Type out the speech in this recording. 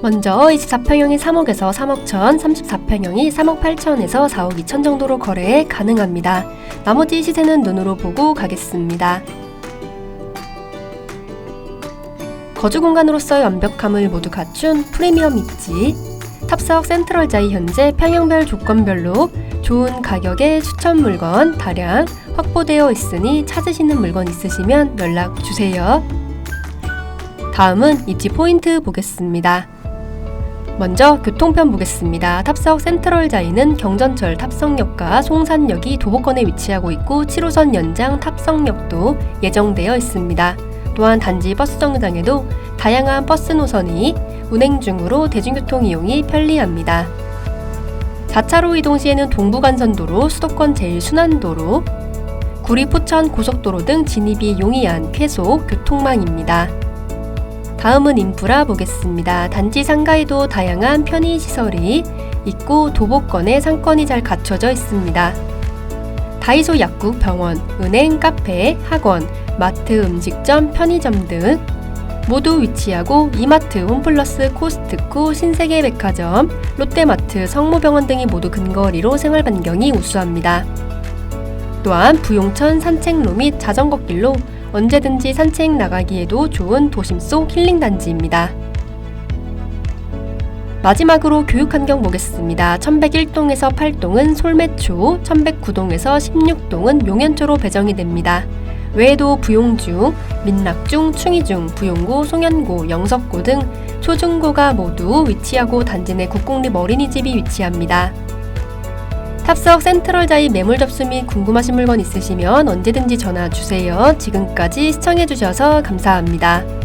먼저 24평형이 3억에서 3억 천, 34평형이 3억 8천에서 4억 2천 정도로 거래 가능합니다. 나머지 시세는 눈으로 보고 가겠습니다. 거주 공간으로서의 완벽함을 모두 갖춘 프리미엄 입지 탑사역 센트럴자이 현재 평형별 조건별로 좋은 가격의 추천 물건 다량 확보되어 있으니 찾으시는 물건 있으시면 연락 주세요. 다음은 입지 포인트 보겠습니다. 먼저 교통편 보겠습니다. 탑사역 센트럴자이는 경전철 탑성역과 송산역이 도보권에 위치하고 있고 7호선 연장 탑성역도 예정되어 있습니다. 또한 단지 버스 정류장에도 다양한 버스 노선이 운행 중으로 대중교통 이용이 편리합니다. 4차로 이동 시에는 동부간선도로, 수도권 제일순환도로, 구리 포천 고속도로 등 진입이 용이한 쾌속 교통망입니다. 다음은 인프라 보겠습니다. 단지 상가에도 다양한 편의시설이 있고 도보권에 상권이 잘 갖춰져 있습니다. 다이소 약국, 병원, 은행, 카페, 학원, 마트, 음식점, 편의점 등 모두 위치하고 이마트, 홈플러스, 코스트코, 신세계 백화점, 롯데마트, 성모병원 등이 모두 근거리로 생활 반경이 우수합니다. 또한 부용천 산책로 및 자전거길로 언제든지 산책 나가기에도 좋은 도심 속 힐링 단지입니다. 마지막으로 교육 환경 보겠습니다. 1101동에서 8동은 솔매초, 1109동에서 16동은 용현초로 배정이 됩니다. 외에도 부용중, 민락중, 충의중, 부용고, 송현고, 영석고 등 초중고가 모두 위치하고 단지 내 국공립 어린이집이 위치합니다. 탑석 센트럴자이 매물 접수 및 궁금하신 물건 있으시면 언제든지 전화 주세요. 지금까지 시청해주셔서 감사합니다.